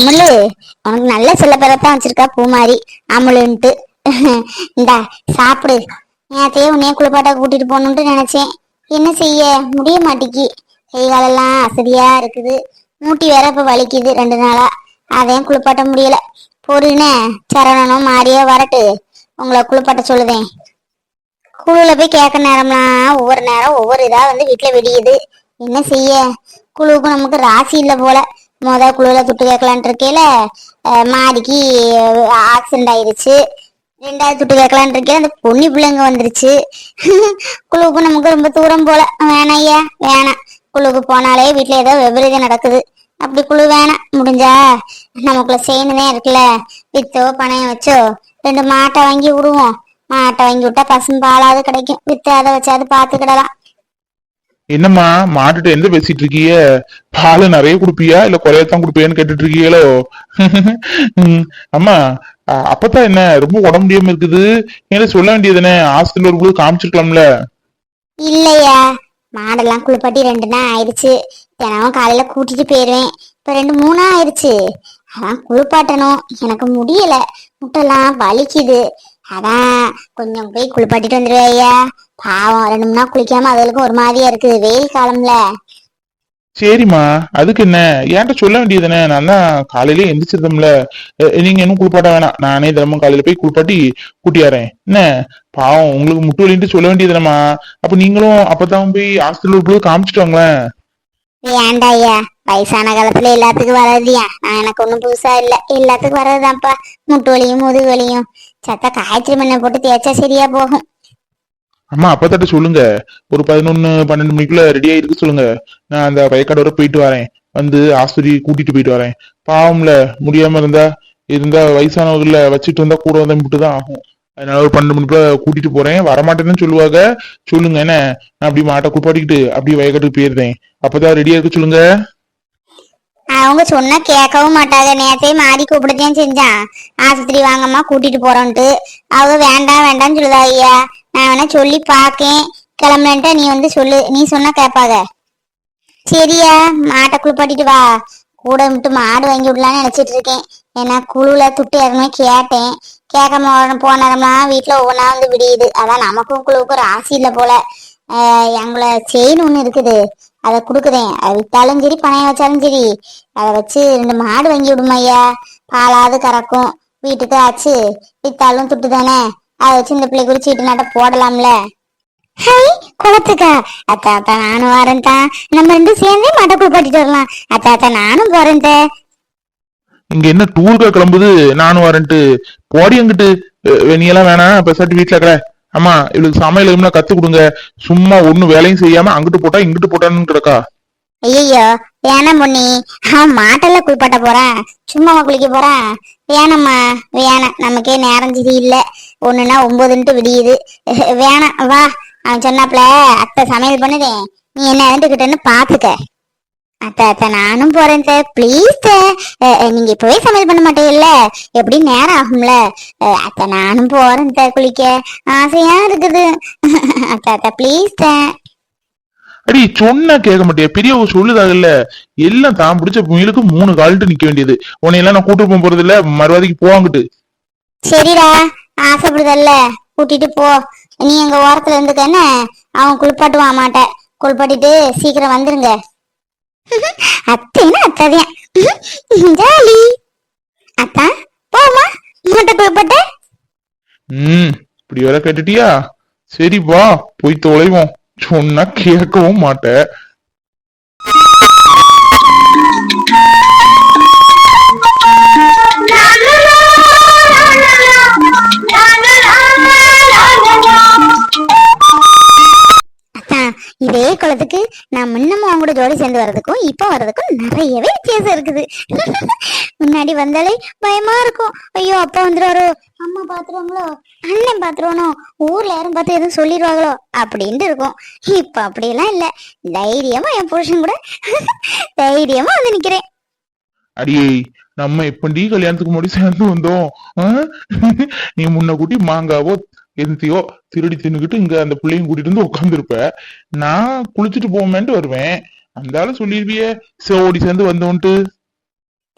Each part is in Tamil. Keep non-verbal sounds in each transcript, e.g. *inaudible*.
அமுலு உனக்கு நல்ல சில பேரத்தான் வச்சிருக்கா பூ மாதிரி அமுலுன்ட்டு. இந்தா சாப்பிடு. நேத்தையே உன்னைய குளிப்பாட்ட கூட்டிட்டு போகணுன்ட்டு நினைச்சேன். என்ன செய்ய? முடிய மாட்டிக்கி. கை காலெல்லாம் அசதியா இருக்குது. மூட்டி வேற இப்ப வலிக்குது ரெண்டு நாளா. அதையும் குளிப்பாட்ட முடியல. பொறுனே சரணனும் மாறியோ வரட்டு. உங்களை குளிப்பாட்ட சொல்லுதேன். குழுல போய் கேட்க நேரம்லாம் ஒவ்வொரு நேரம் ஒவ்வொரு இதா வந்து வீட்டுல வெடியுது. என்ன செய்ய? குழுவுக்கு நமக்கு ராசி இல்லை போல. முத குழுல துட்டு கேட்கலான் இருக்கையில மாடிக்கு ஆக்சிடென்ட் ஆயிருச்சு. ரெண்டாவது துட்டு கேட்கலான் இருக்கையில அந்த பொன்னி பிள்ளைங்க வந்துருச்சு. குழுவுக்கு நமக்கு ரொம்ப தூரம் போல. வேணாம் ஐயா வேணாம். குழுவுக்கு போனாலே வீட்டுல ஏதோ விபரீதம் நடக்குது. அப்படி குழு வேணாம். முடிஞ்சா நமக்குள்ள சேர்ந்துதான் இருக்குல்ல. வித்தோ பணையம் வச்சோ ரெண்டு மாட்டை வாங்கி விடுவோம் மாட்டை வாங்கி விட்டா பசும் பாலாவது கிடைக்கும். வித்து அதை வச்சாவது பாத்துக்கிடலாம் என்னம்மா மாட்டுட்டு எந்த பேசிட்டு இருக்கீங்க பால் நிறைய குடுப்பியா? இல்ல குறையத்தான் குடுப்பியான்னு கேட்டுட்டு இருக்கீங்களோ அம்மா அப்பதான் என்ன? ரொம்ப உடம்பு முடியாம இருக்குது. என்ன சொல்ல வேண்டியதுதானே? ஹாஸ்டல் வரும்போது காமிச்சிருக்கலாம்ல. இல்லையா? மாடெல்லாம் குளிப்பாட்டி ரெண்டு நாள் ஆயிடுச்சு. தினமும் காலையில கூட்டிட்டு போயிருவேன். இப்ப ரெண்டு மூணா ஆயிடுச்சு. அதான் குளிப்பாட்டணும். எனக்கு முடியல. முட்டெல்லாம் வலிக்குது. அதான் கொஞ்சம் போய் குளிப்பாட்டிட்டு வந்துருவே ஐயா. பாவம் ரெண்டு மூணு நாள் குளிக்காம அதுகளுக்கும் ஒரு மாதிரியா இருக்குது வெயில் காலம்ல. சரிம்மா அதுக்கு என்ன? ஏன்ட்ட சொல்ல வேண்டியதுதானே? நான் தான் காலையிலே எந்திரிச்சிருந்தோம்ல. நீங்க இன்னும் குளிப்பாட்ட வேணாம். நானே தினமும் காலையில போய் குளிப்பாட்டி கூட்டியாரேன் என்ன? பாவம் உங்களுக்கு முட்டு வலின்ட்டு சொல்ல வேண்டியதுனம்மா அப்ப நீங்களும் அப்பதான் போய் ஹாஸ்டல் வரும்போது காமிச்சிட்டு வாங்களேன் ஏன்டா ஐயா? வயசான காலத்துல எல்லாத்துக்கும் வர்றதுயா நான் எனக்கு ஒண்ணும் புதுசா இல்ல. எல்லாத்துக்கும் வர்றதுதான்ப்பா முட்டு வலியும் முதுகு வலியும். சத்த காய்ச்சல் மண்ணை போட்டு தேய்ச்சா சரியா போகும். அம்மா அப்பத்தாட்ட சொல்லுங்க. ஒரு பதினொன்னு பன்னெண்டு மணிக்குள்ள ரெடியா இருக்க சொல்லுங்க. நான் அந்த வயக்காடு வரை போயிட்டு வரேன். வந்து ஆஸ்பத்திரி கூட்டிட்டு போயிட்டு வரேன். பாவம்ல முடியாம இருந்தா இருந்தா வயசானவர்கள வச்சுட்டு வந்தா கூட வந்தா மட்டும் தான் ஆகும். அதனால ஒரு பன்னெண்டு மணிக்குள்ள கூட்டிட்டு போறேன். வரமாட்டேன்னு சொல்லுவாங்க. சொல்லுங்க என்ன? நான் அப்படி மாட்டை குப்பாட்டிக்கிட்டு அப்படியே வயக்காட்டுக்கு போயிருந்தேன். அப்பதான் ரெடியா இருக்க சொல்லுங்க. அவங்க சொன்னா கேட்கவும் மாட்டாங்க. நேத்தே மாறி கூப்பிடத்தையும் செஞ்சான். ஆஸ்பத்திரி வாங்கம்மா கூட்டிட்டு போறோன்ட்டு. அவங்க வேண்டாம் வேண்டாம்னு சொல்லுதா ஐயா. நான் வேணா சொல்லி பாக்கேன். கிளம்பலன்ட்டா நீ வந்து சொல்லு. நீ சொன்னா கேட்பாங்க. சரியா மாட்டை குளிப்பாட்டிட்டு வா. கூட விட்டு மாடு வாங்கி விடலான்னு நினைச்சிட்டு இருக்கேன். ஏன்னா குழுல துட்டு ஏற்கனவே கேட்டேன். கேட்காம போனோம்லாம் வீட்டுல ஒவ்வொன்றா வந்து விடியுது. அதான் நமக்கும் குழுவுக்கும் ஆசை இல்லை போல. எங்களை செயின் ஒன்று இருக்குது. அதை கொடுக்குறேன். அதை வித்தாலும் சரி பணையம் வச்சாலும் சரி. அதை வச்சு ரெண்டு மாடு வாங்கி விடுமா ஐயா? பாலாவது கறக்கும். வீட்டுக்கு ஆச்சு. வித்தாலும் துட்டு தானே அதை வச்சு இந்த பிள்ளை குறிச்சு வீட்டு நாட்ட போடலாம்ல. ஹை குளத்துக்கா? அத்தா அத்தா நானும் வரேன் தான் நம்ம ரெண்டும் சேர்ந்தே மாட்டை குளிப்பாட்டிட்டு வரலாம். அத்தா அத்தா நானும் போறேன் தே. இங்க என்ன டூருக்கா கிளம்புது? நானும் வரேன்ட்டு. போடி அங்கிட்டு நீ எல்லாம் வேணாம். பெசாட்டி வீட்டுல இருக்கிற அம்மா இவளுக்கு சமையல் எதுனா கத்து கொடுங்க. சும்மா ஒண்ணு வேலையும் செய்யாம அங்கிட்டு போட்டா இங்கிட்டு போட்டான்னு கிடக்கா? ஐயோ வேணாம் பொண்ணி அவன் மாட்டெல்லாம் குளிப்பாட்ட போறான் சும்மா குளிக்க போறான் வேணாம்மா வேணாம். நமக்கே நேரம் சரி இல்ல. ஒண்ணுனா ஒன்பதுன்ட்டு விடியுது. வேணாம் வா. அவன் சொன்னாப்ல அத்தை சமையல் பண்ணுதேன் நீ என்ன இறந்துகிட்டன்னு பாத்துக்க. அத்தை அத்தை நானும் போறேன் சார் ப்ளீஸ் நீங்க இப்பவே சமையல் பண்ண மாட்டீங்கல்ல? எப்படி நேரம் ஆகும்ல? அத்தை நானும் போறேன் சார் குளிக்க. ஆசையா இருக்குது. *laughs* அத்தை அத்தை ப்ளீஸ் அடி சொன்னா கேட்க மாட்டியா? பெரியவங்க சொல்லுதாகல்ல எல்லாம் தான் பிடிச்ச முயலுக்கு மூணு கால்ட்டு நிக்க வேண்டியது. உன்னையெல்லாம் நான் கூட்டு போக போறது இல்ல மறுவாதிக்கு போவாங்கிட்டு சரிடா. ஆசைப்படுதல்ல. கூட்டிட்டு போ. நீ எங்க ஓரத்துல இருந்துக்க என்ன? அவன் குளிப்பாட்டுவான் மாட்ட குளிப்பாட்டிட்டு சீக்கிரம் வந்துருங்க. *laughs* அத்தைனா அத்தாதியான் *laughs* ஜாலி. அத்தா போமா மாட்டை குளிப்பாட்ட ம் இப்படி வேற கேட்டுட்டியா? சரி வா போய் தொலைவோம். சொன்னா கேட்கவும் மாட்டேன் இதே குளத்துக்கு நான் முன்னமும் அவங்க கூட ஜோடி சேர்ந்து வர்றதுக்கும் இப்போ வர்றதுக்கும் நிறையவே வித்தியாசம் இருக்குது. *laughs* முன்னாடி வந்தாலே பயமா இருக்கும். ஐயோ அப்பா வந்துருவாரோ அம்மா பாத்துருவாங்களோ? அண்ணன் பாத்துருவானோ? ஊர்ல யாரும் பார்த்து எதுவும் சொல்லிடுவாங்களோ? அப்படின்ட்டு இருக்கும். இப்ப அப்படியெல்லாம் இல்ல. தைரியமா என் புருஷன் கூட *laughs* தைரியமா வந்து நிக்கிறேன். அடியே நம்ம எப்படி கல்யாணத்துக்கு முன்னாடி சேர்ந்து வந்தோம்? *laughs* நீ முன்ன கூட்டி மாங்காவோ எந்தியோ திருடி தின்னுக்கிட்டு இங்க அந்த பிள்ளையும் கூட்டிட்டு வந்து உட்காந்துருப்ப நான் குளிச்சுட்டு போமேன்ட்டு வருவேன். அந்த ஆளு சொல்லிருவியே சோடி சேர்ந்து வந்தோன்ட்டு.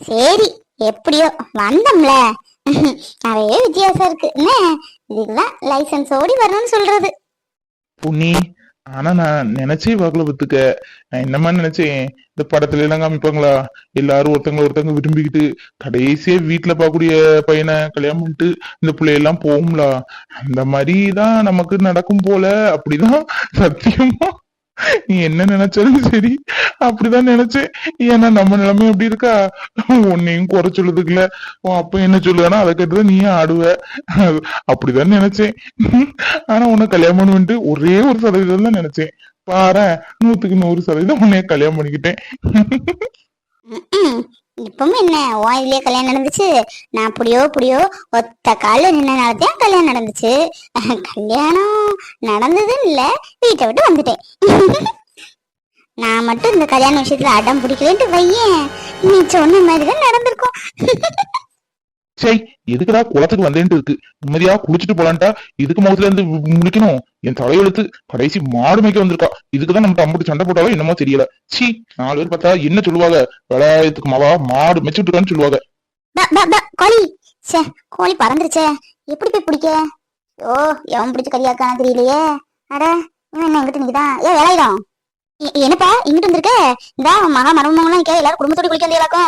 சரி எப்படியோ வந்தோம்ல. நிறைய வித்தியாசம் இருக்கு. என்ன? இதுக்குதான் லைசன்ஸ் ஓடி வரணும்னு சொல்றது. புண்ணி ஆனா நான் நினைச்சே பார்க்கல பத்துக்க நான் என்னமா நினைச்சேன்? இந்த படத்துல எல்லாம் காமிப்பாங்களா? எல்லாரும் ஒருத்தங்க ஒருத்தங்க விரும்பிக்கிட்டு கடைசியா வீட்டுல பார்க்கக்கூடிய பையனை கல்யாணம் பண்ணிட்டு இந்த பிள்ளையெல்லாம் போகும்ல? அந்த மாதிரிதான் நமக்கு நடக்கும் போல. அப்படிதான் சத்தியமா நீ என்ன நினைச்சாலும் சரி அப்படிதான் நினைச்சேன். ஏன்னா நம்ம நிலைமை எப்படி இருக்கா? உன்னையும் குறை சொல்லுதுக்குல உன் அப்ப என்ன சொல்லுவானா அதை கேட்டுதான் நீ ஆடுவ. அப்படிதான் நினைச்சேன். ஆனா உன்னை கல்யாணம் பண்ணிட்டு ஒரே ஒரு சதவீதம் தான் நினைச்சேன். பாரு நூத்துக்கு நூறு சதவீதம் உன்னைய கல்யாணம் பண்ணிக்கிட்டேன். இப்பவும் என்ன? உன் கல்யாணம் நடந்துச்சு. நான் புடியோ புடியோ ஒத்த கால நின்னனாலதான் கல்யாணம் நடந்துச்சு. கல்யாணம் நடந்ததுன்னு இல்ல வீட்டை விட்டு வந்துட்டேன். நான் மட்டும் இந்த கல்யாண விஷயத்துல அடம் பிடிக்கலன்ட்டு வையேன். நீ சொன்ன மாதிரிதான் நடந்திருக்கும். சை எதுக்குடா குளத்துக்கு வந்தேன்ட்டு இருக்கு? நிம்மதியா குளிச்சுட்டு போலான்ட்டா? இதுக்கு முகத்துல இருந்து முடிக்கணும் முழிக்கணும். என் தலையெழுத்து கடைசி மாடு மேய்க்க வந்திருக்கா. இதுக்குதான் நம்ம அம்புட்டு சண்டை போட்டாலும் என்னமோ தெரியல. சி நாலு பேர் பார்த்தா என்ன சொல்லுவாங்க? விளையாயத்துக்கு மாவா மாடு மெச்சுட்டு இருக்கான்னு சொல்லுவாங்க கோழி! ச்சே கோழி பறந்துருச்சே. எப்படி போய் பிடிக்க? ஓ எவன் பிடிச்ச கரியாக்கான தெரியலையே. அட இவன் என்ன எங்கிட்ட நிக்குதான் ஏ வேலாயுதம் என்னப்பா இங்கிட்டு வந்திருக்க? இந்த மகா மருமகள்லாம் நிக்க எல்லாரும் குடும்பத்தோட குளிக்க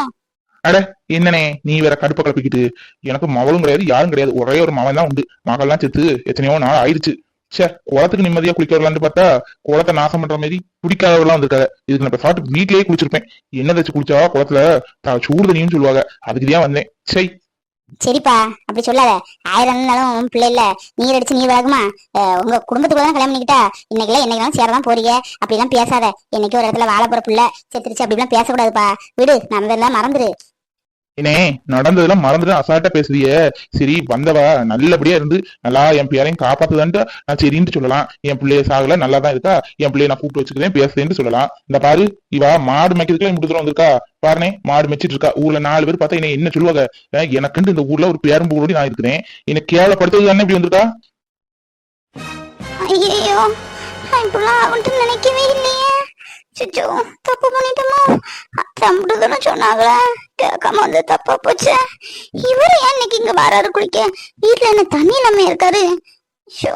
அட என்னனே நீ வேற கடுப்ப கலப்பிக்கிட்டு. எனக்கு மவளும் கிடையாது யாரும் கிடையாது. ஒரே ஒரு மவன் தான் உண்டு. மகள்லாம் செத்து எத்தனையோ நாள் ஆயிடுச்சு. சே குளத்துக்கு நிம்மதியா குளிக்க வரலான்னு பார்த்தா குளத்தை நாசம் பண்ற மாதிரி பிடிக்காதவெல்லாம் வந்திருக்காரு இதுக்கு நான் சாப்பிட்டு வீட்லயே குளிச்சிருப்பேன். என்ன தச்சு குளிச்சா குளத்துல சூடு தண்ணியும் சொல்லுவாங்க. அதுக்கு தான் வந்தேன். சரி சரிப்பா அப்படி சொல்லாத. ஆயிரம் உன் பிள்ளை இல்ல. நீர் அடிச்சு நீர் வேகுமா உங்க குடும்பத்துக்குள்ள தான் கல்யாணம் பண்ணிக்கிட்டா? இன்னைக்குல என்னைக்கு சேரதான் போறீங்க. அப்படிலாம் பேசாத. என்னைக்கு ஒரு இடத்துல வாழ போற பிள்ளை செத்துருச்சு அப்படிலாம் பேசக்கூடாதுப்பா. விடு நடந்ததெல்லாம் மறந்துரு. என்னே நடந்ததெல்லாம் மறந்துட்டு அசால்ட்டா பேசுறிய. சரி வந்தவா நல்லபடியா இருந்து நல்லா என் பேரையும் காப்பாத்துதான்ட்டு நான் சரின்னு சொல்லலாம். என் பிள்ளைய சாகல நல்லா தான் இருக்கா? என் பிள்ளைய நான் கூப்பிட்டு வச்சுக்கிறேன் பேசுறேன்னு சொல்லலாம். இந்த பாரு இவா மாடு மேய்க்கிறதுக்குலாம் இப்படி தூரம் வந்திருக்கா? பாருனே மாடு மேய்ச்சிட்டு இருக்கா ஊர்ல நாலு பேர் பார்த்தா என்ன என்ன சொல்லுவாங்க? எனக்குண்டு இந்த ஊர்ல ஒரு பேரம்பு நான் இருக்கிறேன். என்னை கேவலப்படுத்துறது தானே இப்படி வந்திருக்கா? ஐயோ இப்படிலாம் நினைக்கவே இல்லையே. சிச்சோ தப்பு பண்ணிட்டோமோ? தம்பிடுதுன்னு சொன்னாங்களே கேட்காம வந்து தப்பா போச்சு. இவர் ஏன் இன்னைக்கு இங்க வராரு குளிக்க? வீட்டுல என்ன தண்ணி இல்லாம இருக்காரு? ஷோ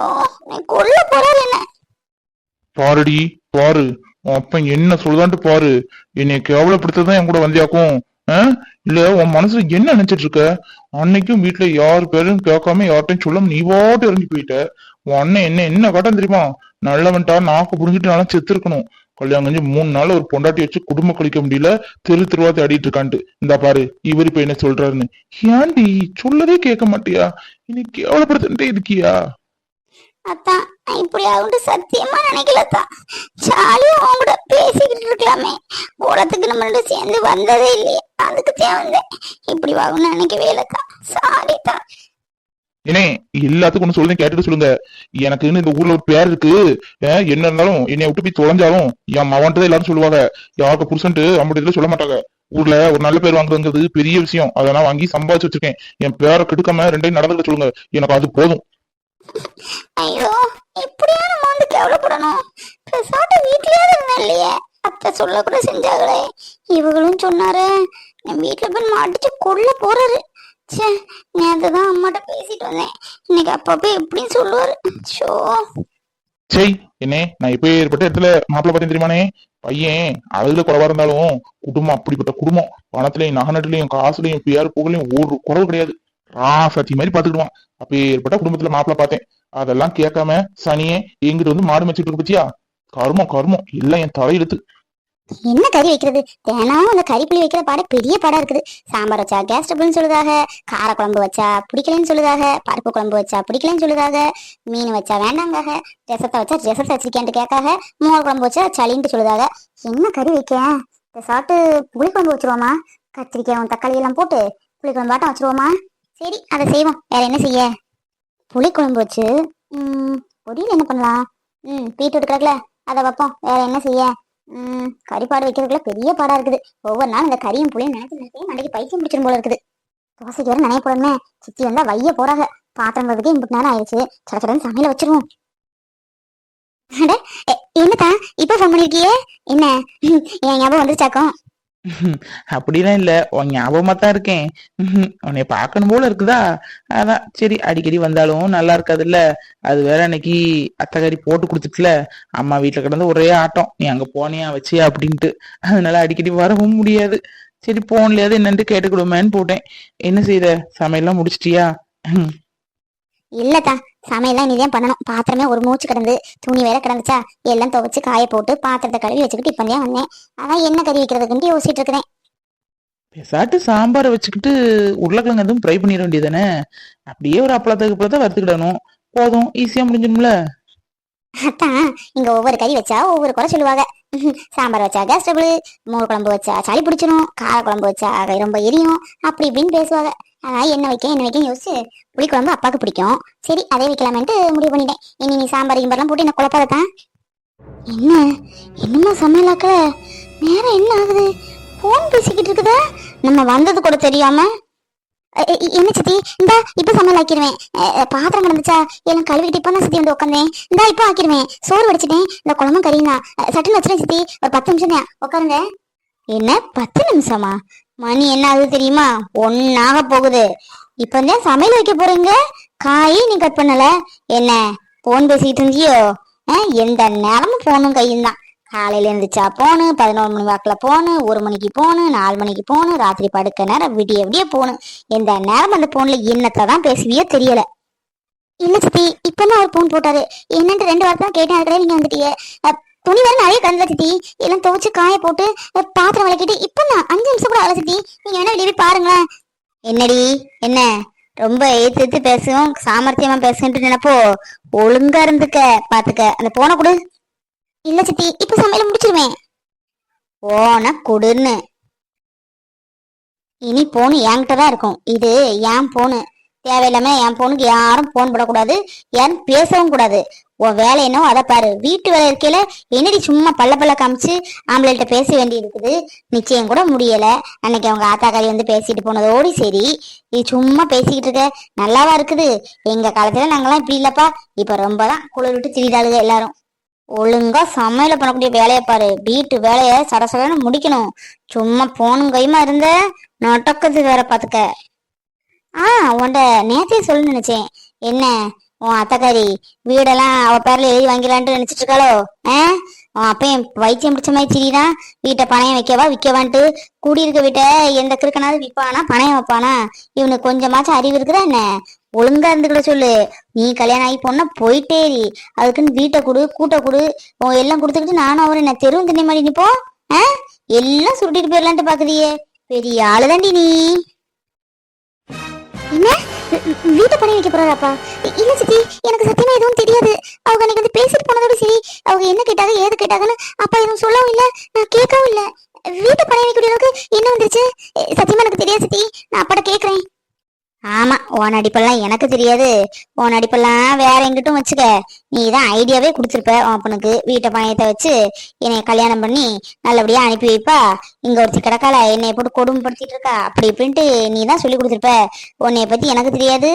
நீ கொல்ல போறாரு என்ன? பாருடி பாரு. உன் அப்பன் என்ன சொல்லுதான்ட்டு பாரு. என்னை கேவலப்படுத்ததான் என் கூட வந்தியாக்கும். இல்ல உன் மனசுல என்ன நினைச்சிட்டு இருக்க? அன்னைக்கும் வீட்டுல யார் பேரும் கேட்காம யார்ட்டையும் சொல்லாம நீ பாட்டு இறங்கி போயிட்ட. உன் அண்ணன் என்ன என்ன கட்டம் தெரியுமா? நல்லவன்ட்டா நாக்கு புரிஞ்சிட்டு நல்லா செத்து இருக்கணும் கல்யாணம் கஞ்சி மூணு நாள் ஒரு பொண்டாட்டி வச்சு குடும்பம் கழிக்க முடியல. தெரு தெருவா தேடிட்டு இருக்கான்ட்டு. இந்த பாரு இவர் இப்ப என்ன சொல்றாருன்னு. ஏன்டி சொல்லவே கேட்க மாட்டியா? இன்னைக்கு கேவலப்படுத்திட்டே இருக்கியா? அத்தான் இப்படி ஆகும்ட்டு சத்தியமா நினைக்கலத்தான் ஜாலியா அவங்க கூட பேசிக்கிட்டு இருக்கலாமே. குளத்துக்கு நம்ம ரெண்டு சேர்ந்து வந்ததே இல்லையே. அதுக்கு தேவை இப்படி ஆகும்னு நினைக்கவே இல்லக்கா சாரிதான் ஏனே எல்லாத்துக்கும் ஒண்ணு சொல்லுங்க கேட்டுட்டு சொல்லுங்க. எனக்குன்னு இந்த ஊர்ல ஒரு பேர் இருக்கு. அஹ் என்ன இருந்தாலும் என்னை விட்டு போய் தொலைஞ்சாலும் என் மவன்ட்டு தான் எல்லாரும் சொல்லுவாங்க. யாருக்கு புருஷன்ட்டு அப்படி இதுல சொல்ல மாட்டாங்க. ஊர்ல ஒரு நல்ல பேர் வாங்குறதுங்கிறது பெரிய விஷயம். அதை நான் வாங்கி சம்பாதிச்சு வச்சிருக்கேன். என் பேரை கெடுக்காம ரெண்டையும் நடந்துக்க சொல்லுங்க. எனக்கு அது போதும். ஐயோ இப்படியா நம்ம வந்து கேவலப்படணும்? பெசாட்ட வீட்லயே இருந்தேன் இல்லையே? அத்தை சொல்ல கூட செஞ்சாங்களே. இவங்களும் சொன்னாரு வீட்டுல போய் மாட்டிச்சு கொள்ள போறாரு. சே நேத்து தான் அம்மாட்ட பேசிட்டு வந்தேன். இன்னைக்கு அப்பப்போ எப்படின்னு சொல்லுவாரு. ஷோ சரி என்னே நான் இப்ப ஏற்பட்ட இடத்துல மாப்பிள்ள பார்த்தேன் தெரியுமானே? பையன் அழகுல குறைவா இருந்தாலும் குடும்பம் அப்படிப்பட்ட குடும்பம். பணத்திலையும் நகநட்டுலையும் காசுலையும் பேர் புகழையும் ஒரு குறவு கிடையாது. ராசாத்தி மாதிரி பாத்துக்கிடுவான். அப்ப ஏற்பட்ட குடும்பத்துல மாப்பிள்ள பார்த்தேன். அதெல்லாம் கேட்காம சனியே எங்கிட்ட வந்து மாடு வச்சுட்டு இருக்கு பத்தியா? கருமம் கருமம். எல்லாம் என் தலையெழுத்து. என்ன கறி வைக்கிறது? தினம் அந்த கறி புளி வைக்கிற பாட பெரிய பாடா இருக்குது. சாம்பார் வச்சா கேஸ் டபுள்னு சொல்லுதாக கார குழம்பு வச்சா பிடிக்கலன்னு சொல்லுதாக பருப்பு குழம்பு வச்சா பிடிக்கலன்னு சொல்லுதாக மீன் வச்சா வேண்டாங்காக ரசத்தை வச்சா ரசத்தை வச்சிருக்கேன்ட்டு கேட்காக மோர் குழம்பு வச்சா சளின்ட்டு சொல்லுதாக. என்ன கறி வைக்க? இந்த சாப்பிட்டு புளி குழம்பு வச்சிருவோமா? கத்திரிக்காயும் தக்காளி எல்லாம் போட்டு புளி குழம்பாட்டம் வச்சிருவோமா? சரி அதை செய்வோம். வேற என்ன செய்ய? புளி குழம்பு வச்சு ம் பொரியல் என்ன பண்ணலாம்? ம் பீட்ரூட் கிடக்கல அதை வைப்போம். வேற என்ன செய்ய? கறி பாடு வைக்கிறதுக்குள்ள பெரிய பாடா இருக்குது. ஒவ்வொரு நாள் இந்த கறியும் புளியும் நினைச்சு நினைச்சு மண்டைக்கு பைத்தியம் பிடிச்சிரும் போல இருக்குது. தோசைக்கு வர நினைய போடணுமே சித்தி வந்தா வைய போறாங்க. பாத்திரம் கழுவுறதுக்கே இம்புட்டு நேரம் ஆயிடுச்சு. சட சமையல வச்சிருவோம். அட, என்னத்தா? இப்ப ஃபோன் பண்ணிருக்கியே? என்ன? என் ஞாபகம் வந்துருச்சாக்கும்? *laughs* அப்படிலாம் இல்ல. உன் ஞாபகமா தான் இருக்கேன். *laughs* உன்னை பார்க்கணும் போல இருக்குதா? அதான். சரி அடிக்கடி வந்தாலும் நல்லா இருக்காதுல்ல. அது வேற அன்னைக்கு அத்தகாரி போட்டு கொடுத்துட்டுல அம்மா வீட்டுல கிடந்து ஒரே ஆட்டம். நீ அங்க போனியா வச்சியா அப்படின்ட்டு. அதனால அடிக்கடி வரவும் முடியாது. சரி போன்லயாவது என்னன்ட்டு கேட்டுக்கிடுமேன்னு போட்டேன். என்ன செய்த? சமையல்லாம் முடிச்சிட்டியா? இல்லத்தா சமையல்லாம் இனிதான் பண்ணணும். பாத்திரமே ஒரு மூச்சு கிடந்து துணி வேற கிடந்துச்சா? எல்லாம் துவைச்சு காய போட்டு பாத்திரத்தை கழுவி வச்சுக்கிட்டு இப்ப தான் வந்தேன். அதான் என்ன கறி வைக்கிறதுக்குன்ட்டு யோசிச்சுட்டு இருக்கிறேன். பெசாட்டு சாம்பாரை வச்சுக்கிட்டு உருளைக்கிழங்கு எதுவும் ஃப்ரை பண்ணிட வேண்டியதானே அப்படியே ஒரு அப்பளத்துக்கு அப்பளத்தை வறுத்துக்கிடணும். போதும் ஈஸியா முடிஞ்சிடும்ல? அதான் இங்க ஒவ்வொரு கறி வச்சா ஒவ்வொரு குறை சொல்லுவாங்க. சாம்பார் வச்சா கேஸ் மோர் குழம்பு வச்சா சளி பிடிச்சிரும் கார குழம்பு வச்சா ரொம்ப எரியும் அப்படி இப்படின்னு பேசுவாங்க. அதான் என்ன வைக்க என்ன வைக்க யோசிச்சு புளிக்குழம்பு அப்பாவுக்கு பிடிக்கும். சரி அதே வைக்கலாமேன்ட்டு முடிவு பண்ணிட்டேன். இனி நீ சாம்பார் கிம்பார்லாம் போட்டு என்ன குழப்பாதான் என்ன? என்னமா சமையலாக்க? நேரம் என்ன ஆகுது? ஃபோன் பேசிக்கிட்டு இருக்குதா. நம்ம வந்தது கூட தெரியாம. என்ன சித்தி? இந்தா இப்ப சமையல் ஆக்கிடுவேன் பாத்திரம் கிடந்துச்சா? எல்லாம் கழுவிட்டு இப்போ தான் சித்தி வந்து உட்காந்தேன் இந்த இப்ப ஆக்கிடுவேன் சோறு வடிச்சிட்டேன். இந்த குழம்பும் கறியும் தான். சட்டுன்னு வச்சுட்டேன் சித்தி. ஒரு பத்து நிமிஷம் தான். உட்காருங்க என்ன? பத்து நிமிஷமா? மணி என்ன ஆகுது தெரியுமா? ஒன்னாக போகுது. இப்ப தான் சமையல் வைக்க போறீங்க? காயே நீ கட் பண்ணல. என்ன போன் பேசிக்கிட்டு இருந்தியோ? ஆ, எந்த நேரமும் போனும் கையும் தான். காலையில இருந்துச்சா போனு பதினோரு மணி வாக்குல போனு ஒரு மணிக்கு போனு நாலு மணிக்கு போனு ராத்திரி படுக்க நேரம் விடிய விடிய போனு எந்த நேரம் அந்த போன்ல என்னத்தை தான் பேசுவியோ தெரியல. இல்ல சித்தி இப்பதான் அவர் போன் போட்டாரு. என்னன்ட்டு ரெண்டு வாரத்தான் கேட்டேன். அதுக்கடையே நீங்க வந்துட்டீங்க. துணி வேற நிறைய கந்தல சித்தி. எல்லாம் துவைச்சு காய போட்டு பாத்திரம் விளக்கிட்டு இப்பதான் அஞ்சு நிமிஷம் கூட ஆகல சித்தி. நீங்க என்ன வெளியே பாருங்களேன். என்னடி? என்ன? ரொம்ப ஏத்து ஏத்து பேசும் சாமர்த்தியமா பேசுன்ட்டு நினைப்போ? ஒழுங்கா இருந்துக்க பாத்துக்க. அந்த போன கொடு. இல்ல சித்தி இப்ப சமையல முடிச்சிருவேன் போன கொடுன்னு. இனி போன் என்கிட்ட தான் இருக்கும். இது என் போனு. தேவையில்லாம என் பொண்ணுக்கு யாரும் போன் போடக்கூடாது யாரும் பேசவும் கூடாது. உன் வேலை அதை பாரு. வீட்டு வேலை இருக்கையில என்னடி சும்மா பல்ல பல்ல காமிச்சு ஆம்பளைகிட்ட பேச வேண்டி இருக்குது நிச்சயம் கூட முடியல. அன்னைக்கு அவங்க ஆத்தாக்காரி வந்து பேசிட்டு போனதோடு சரி. இது சும்மா பேசிக்கிட்டு இருக்க. நல்லாவா இருக்குது? எங்க காலத்துல நாங்கெல்லாம் இப்படி இல்லப்பா. இப்ப ரொம்ப தான் குளிர் விட்டு திரிதாளுங்க எல்லாரும். ஒழுங்கா சமையல பண்ணக்கூடிய வேலையை பாரு. வீட்டு வேலைய சடசடன்னு முடிக்கணும். சும்மா போனும் கையுமா இருந்த? நொட்டக்கது வேற பாத்துக்க. ஆ உன்ட நேத்தே சொல்லு நினைச்சேன். என்ன உன் அத்தக்காரி வீடெல்லாம் அவ பேர்ல எழுதி வாங்கிடலான்ட்டு நினைச்சிட்டு இருக்காளோ ஆ? உன் அப்பையும் வைத்தியம் பிடிச்ச மாதிரி திரிதான் வீட்டை பணையம் வைக்கவா விற்கவான்ட்டு கூடியிருக்க வீட்டை எந்த கிருக்கனாவது விற்பானா பணையம் வைப்பானா? இவனுக்கு கொஞ்சமாச்சும் அறிவு இருக்குதா என்ன? ஒழுங்கா இருந்துக்கிட சொல்லு. நீ கல்யாணம் ஆகி போனா போயிட்டேரி அதுக்குன்னு வீட்டை கொடு கூட்ட கொடு. உன் எல்லாம் கொடுத்துக்கிட்டு நானும் அவரை என்ன தெருவும் திண்ணை மாதிரி நிப்போம் ஆ? எல்லாம் சுருட்டிட்டு போயிடலான்ட்டு பாக்குதியே பெரிய ஆளுதாண்டி நீ. என்ன? வீட்டை பணி வைக்க போறாராப்பா? இல்ல சித்தி எனக்கு சத்தியமா எதுவும் தெரியாது. அவங்க அன்னைக்கு வந்து பேசிட்டு போனதோட சரி. அவங்க என்ன கேட்டாங்க ஏது கேட்டாங்கன்னு அப்பா எதுவும் சொல்லவும் இல்ல நான் கேட்கவும் இல்ல. வீட்டை பணி வைக்கக்கூடிய அளவுக்கு என்ன வந்துருச்சு? சத்தியமா எனக்கு தெரியாது சித்தி. நான் அப்பாட்ட கேக்குறேன் ஆமா உன் அடிப்பெல்லாம் எனக்கு தெரியாது. உன் அடிப்பெல்லாம் வேற எங்கிட்டும் வச்சுக்க. நீ தான் ஐடியாவே கொடுத்துருப்ப உன் வீட்டை பணையத்தை வச்சு என்னை கல்யாணம் பண்ணி நல்லபடியா அனுப்பி வைப்பா. இங்க ஒருத்தி கிடக்கால என்னை போட்டு கொடுமைப்படுத்திட்டு இருக்கா? அப்படி இப்படின்ட்டு நீ தான் சொல்லி கொடுத்துருப்ப. உன்னைய பத்தி எனக்கு தெரியாது.